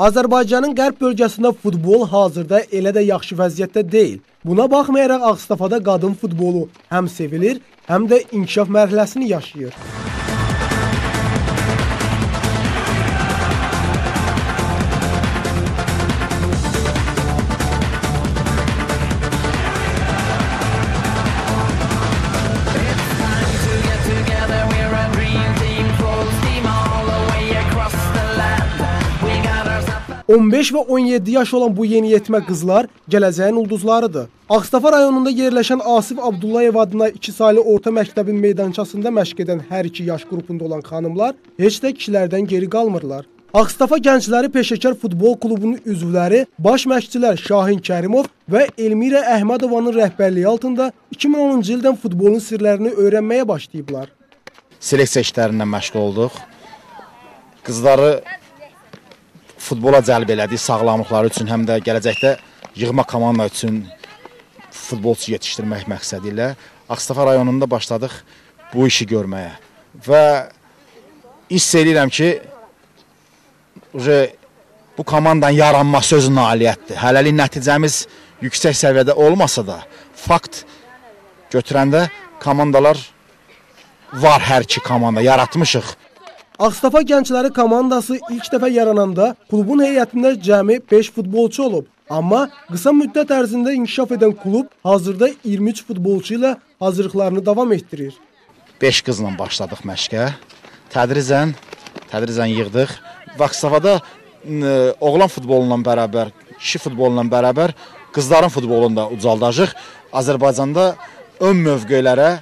Azərbaycanın qərb bölgəsində futbol hazırda elə də yaxşı vəziyyətdə deyil. Buna baxmayaraq Ağstafada qadın futbolu həm sevilir, həm də inkişaf mərhələsini yaşayır. 15 və 17 yaş olan bu yeniyetmə qızlar gələcəyin ulduzlarıdır. Ağstafa rayonunda yerləşən Asif Abdullayev adına 2 saylı orta məktəbin meydançasında məşq edən hər iki yaş qrupunda olan xanımlar heç də kişilərdən geri qalmırlar. Ağstafa Gəncləri Peşəkar Futbol Klubunun üzvləri baş məşqçilər Şahin Kərimov və Elmira Əhmədovanın rəhbərliyi altında 2010-cu ildən futbolun sirlərini öyrənməyə başlayıblar. Seleksiya işlərindən məşğul olduq. Qızları futbola cəlb elədik sağlamlıqları üçün, həm də gələcəkdə yığma komanda üçün futbolçu yetişdirmək məqsədi ilə Ağstafa rayonunda başladıq bu işi görməyə. Və hiss edirəm ki, bu komandanın yaranması özü nailiyyətdir. Hələlik nəticəmiz yüksək səviyyədə olmasa da, fakt götürəndə komandalar var hər iki komanda yaratmışıq. Ağstafa Gəncləri komandası ilk dəfə yarananda klubun heyətində cəmi 5 futbolçu olub. Amma qısa müddət ərzində inkişaf edən klub hazırda 23 futbolçu ilə hazırlıqlarını davam etdirir. 5 qızla başladıq məşqə. Tədricən tədricən yığdıq. Vaxsavada oğlan futbolu ilə bərabər, kişi futbolu ilə bərabər qızların futbolunu da ucaldacağıq. Azərbaycanda ön mövqelərə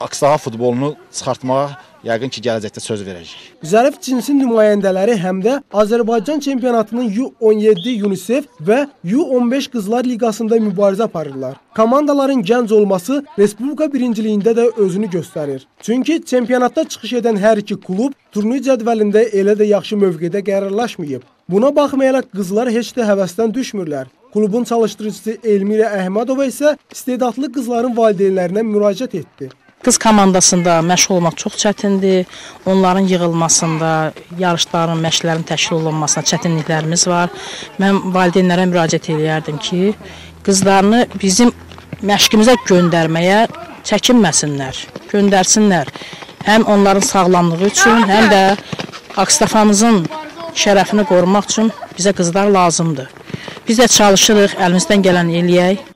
Aksaha futbolunu çıxartmağa yəqin ki, gələcəkdə söz verəcək. Zərif cinsin nümayəndələri həm də Azərbaycan çempionatının U17 UNICEF və U15 Qızlar Liqasında mübarizə aparırlar. Komandaların gənc olması respublika birinciliyində də özünü göstərir. Çünki çempionatda çıxış edən hər iki klub turnir cədvəlində elə də yaxşı mövqedə qərarlaşmayıb. Buna baxmayaraq qızlar heç də həvəsdən düşmürlər. Klubun çalışdırıcısı Elmira Əhmədova isə istedadlı qızların valideynlərinə müraciət etdi. Qız komandasında məşğul olmaq çox çətindir. Onların yığılmasında, yarışların, məşqlərin təşkil olunmasında çətinliklərimiz var. Mən valideynlərə müraciət eləyərdim ki, qızlarını bizim məşqimizə göndərməyə çəkinməsinlər, göndərsinlər. Həm onların sağlamlığı üçün, həm də Akstafamızın şərəfini qorumaq üçün bizə qızlar lazımdır. Biz də çalışırıq, əlimizdən gələn eləyək.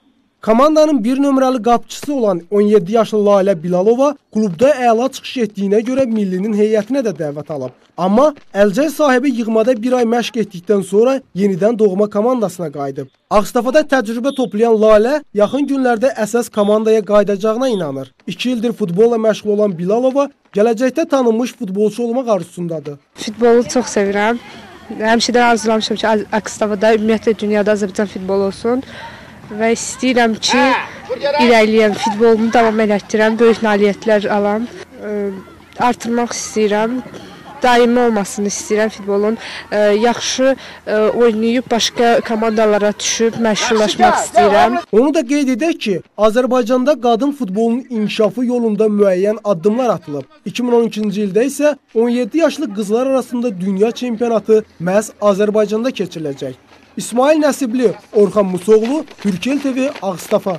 Komandanın bir nömrəli qapıçısı olan 17 yaşlı Lalə Bilalova klubda əla çıxış etdiyinə görə millinin heyətinə də dəvət alıb. Amma əlcək sahibi yığmada bir ay məşq etdikdən sonra yenidən doğma komandasına qayıdıb. Ağstafada təcrübə toplayan Lalə yaxın günlərdə əsas komandaya qayıdacağına inanır. 2 ildir futbolla məşğul olan Bilalova gələcəkdə tanınmış futbolçu olmaq arzusundadır. Futbolu çox sevirəm. Həmişədən arzulamışam ki, Ağstafada ümumiyyətlə dünyada Azərbaycan futbolu olsun və istəyirəm ki, irəliləyəm, futbolumu davam elətdirəm, böyük nailiyyətlər alam. Artırmaq istəyirəm. Daimi olmasını istəyirəm futbolun. Yaxşı oynayıb başqa komandalara düşüb məşhurlaşmaq istəyirəm. Onu da qeyd edək ki, Azərbaycanda qadın futbolunun inkişafı yolunda müəyyən addımlar atılıb. 2012-ci ildə isə 17 yaşlı qızlar arasında dünya çempionatı məhz Azərbaycanda keçiriləcək. İsmail Nəsibli, Orxan Musoğlu, Türkiyə TV, Ağstafa.